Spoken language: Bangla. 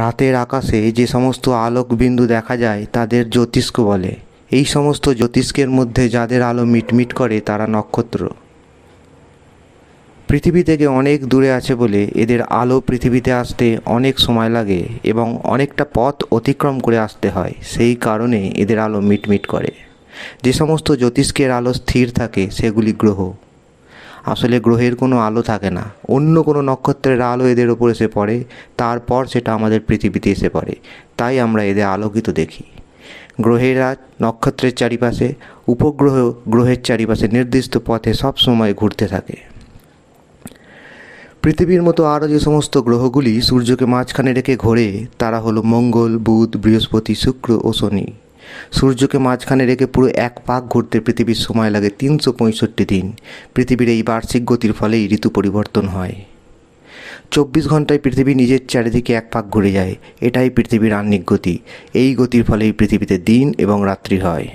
রাতের আকাশে যে সমস্ত আলোকবিন্দু দেখা যায় তাদের জ্যোতিষ্ক বলে। এই সমস্ত জ্যোতিষ্কের মধ্যে যাদের আলো মিটমিট করে তারা নক্ষত্র। পৃথিবী থেকে অনেক দূরে আছে বলে এদের আলো পৃথিবীতে আসতে অনেক সময় লাগে এবং অনেকটা পথ অতিক্রম করে আসতে হয়। সেই কারণে এদের আলো মিটমিট করে। যে সমস্ত জ্যোতিষ্কের আলো স্থির থাকে, সেগুলি গ্রহ। আসলে গ্রহের কোনো আলো থাকে না। অন্য কোনো নক্ষত্রের আলো এদের ওপর এসে পড়ে, তারপর সেটা আমাদের পৃথিবীতে এসে পড়ে। তাই আমরা এদের আলোকিত দেখি। গ্রহেরা নক্ষত্রের চারিপাশে, উপগ্রহ গ্রহের চারিপাশে নির্দিষ্ট পথে সব সময় ঘুরতে থাকে। পৃথিবীর মতো আরও যে সমস্ত গ্রহগুলি সূর্যকে মাঝখানে রেখে ঘোরে, তারা হলো মঙ্গল, বুধ, বৃহস্পতি, শুক্র ও শনি। সূর্যকে মাঝখানে রেখে পুরো এক পাক ঘুরতে পৃথিবীর সময় লাগে তিনশো পঁয়ষট্টি দিন। পৃথিবীর এই বার্ষিক গতির ফলেই ঋতু পরিবর্তন হয়। চব্বিশ ঘন্টায় পৃথিবী নিজের চারিদিকে এক পাক ঘুরে যায়। এটাই পৃথিবীর আহ্নিক গতি। এই গতির ফলেই পৃথিবীতে দিন এবং রাত্রি হয়।